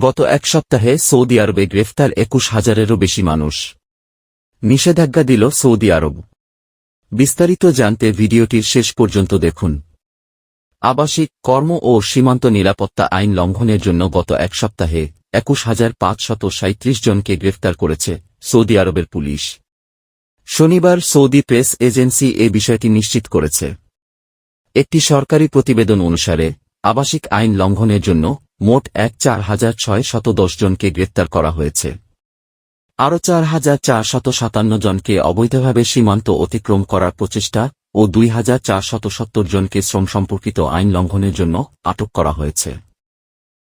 গত এক সপ্তাহে সৌদি আরবে গ্রেফতার একুশ হাজারেরও বেশি মানুষ। নিষেধাজ্ঞা দিল সৌদি আরব। বিস্তারিত জানতে ভিডিওটির শেষ পর্যন্ত দেখুন। আবাসিক, কর্ম ও সীমান্ত নিরাপত্তা আইন লঙ্ঘনের জন্য গত এক সপ্তাহে একুশ হাজার পাঁচশত সাঁত্রিশ জনকে গ্রেফতার করেছে সৌদি আরবের পুলিশ। শনিবার সৌদি প্রেস এজেন্সি এ বিষয়টি নিশ্চিত করেছে। একটি সরকারি প্রতিবেদন অনুসারে, আবাসিক আইন লঙ্ঘনের জন্য মোট এক চার হাজার ছয় শত দশ জনকে গ্রেপ্তার করা হয়েছে। আরও চার হাজার চার শত সাতান্ন জনকে অবৈধভাবে সীমান্ত অতিক্রম করার প্রচেষ্টা ও দুই হাজার চার শত সত্তর জনকে শ্রম সম্পর্কিত আইন লঙ্ঘনের জন্য আটক করা হয়েছে।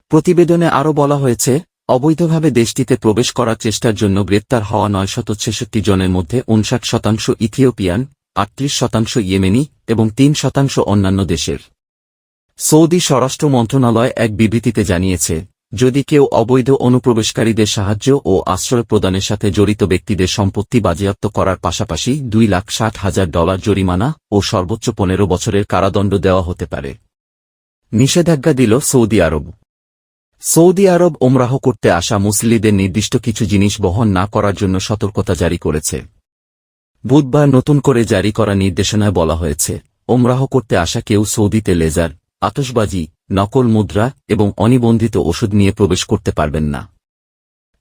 প্রতিবেদনে আরও বলা হয়েছে, অবৈধভাবে দেশটিতে প্রবেশ করার চেষ্টার জন্য গ্রেপ্তার হওয়া নয়শত ছেষট্টি জনের মধ্যে উনষাট শতাংশ ইথিওপিয়ান, আটত্রিশ শতাংশ ইয়েমেনি এবং তিন শতাংশ অন্যান্য দেশের। সৌদি স্বরাষ্ট্র মন্ত্রণালয় এক বিবৃতিতে জানিয়েছে, যদি কেউ অবৈধ অনুপ্রবেশকারীদের সাহায্য ও আশ্রয় প্রদানের সাথে জড়িত ব্যক্তিদের সম্পত্তি বাজেয়াপ্ত করার পাশাপাশি দুই লাখ ষাট হাজার ডলার জরিমানা ও সর্বোচ্চ পনেরো বছরের কারাদণ্ড দেওয়া হতে পারে। নিষেধাজ্ঞা দিল সৌদি আরব। সৌদি আরব ওমরাহ করতে আসা মুসলিদের নির্দিষ্ট কিছু জিনিস বহন না করার জন্য সতর্কতা জারি করেছে। বুধবার নতুন করে জারি করা নির্দেশনায় বলা হয়েছে ওমরাহ করতে আসা কেউ সৌদিতে লেজার আতসবাজি নকল মুদ্রা এবং অনিবন্ধিত ওষুধ নিয়ে প্রবেশ করতে পারবেন না।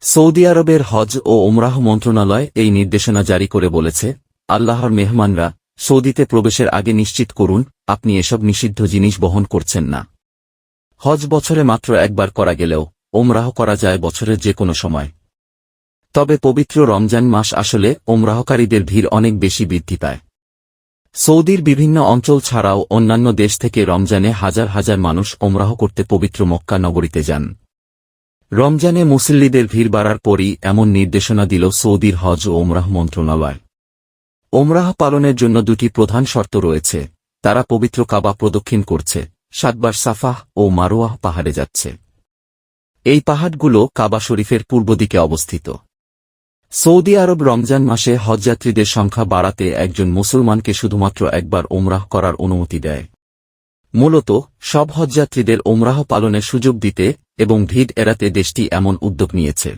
সৌদি আরবের হজ ও ওমরাহ মন্ত্রণালয় এই নির্দেশনা জারি করে বলেছে, আল্লাহর মেহমানরা সৌদিতে প্রবেশের আগে নিশ্চিত করুন, আপনি এসব নিষিদ্ধ জিনিস বহন করছেন না। হজ বছরে মাত্র একবার করা গেলেও ওমরাহ করা যায় বছরের যে কোনো সময়। তবে পবিত্র রমজান মাস আসলে ওমরাহকারীদের ভিড় অনেক বেশি বৃদ্ধি পায়। সৌদির বিভিন্ন অঞ্চল ছাড়াও অন্যান্য দেশ থেকে রমজানে হাজার হাজার মানুষ ওমরাহ করতে পবিত্র মক্কা নগরীতে যান। রমজানে মুসল্লিদের ভিড় বাড়ার পরই এমন নির্দেশনা দিল সৌদির হজ ও ওমরাহ মন্ত্রণালয়। ওমরাহ পালনের জন্য দুটি প্রধান শর্ত রয়েছে। তারা পবিত্র কাবা প্রদক্ষিণ করছে, সাতবার সাফাহ ও মারোয়াহ পাহাড়ে যাচ্ছে। এই পাহাড়গুলো কাবা শরীফের পূর্ব দিকে অবস্থিত। সৌদি আরব রমজান মাসে হজযাত্রীদের সংখ্যা বাড়াতে একজন মুসলমানকে শুধুমাত্র একবার ওমরাহ করার অনুমতি দেয়। মূলত, সব হজযাত্রীদের ওমরাহ পালনের সুযোগ দিতে এবং ভিড় এড়াতে দেশটি এমন উদ্যোগ নিয়েছে।